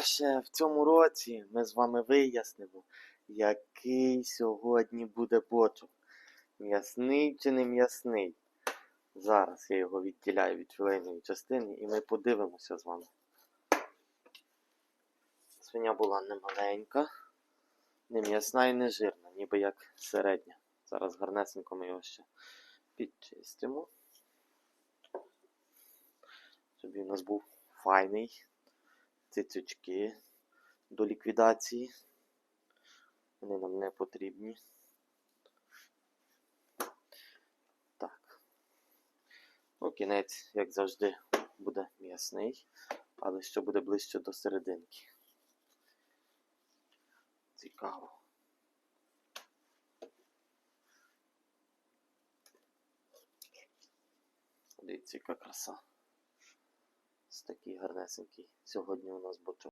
Вперше в цьому році ми з вами вияснимо, який сьогодні буде бочок. М'ясний чи не м'ясний. Зараз я його відділяю від філейної частини і ми подивимося з вами. Свиня була не маленька, не м'ясна і не жирна, ніби як середня. Зараз гарнесенько ми його ще підчистимо. Щоб він у нас був файний цицючки до ліквідації. Вони нам не потрібні. Так. Ну, кінець, як завжди, буде м'ясний, але що буде ближче до серединки. Цікаво. Дивіться, яка краса. Ось такий гарнесенький. Сьогодні у нас бочок.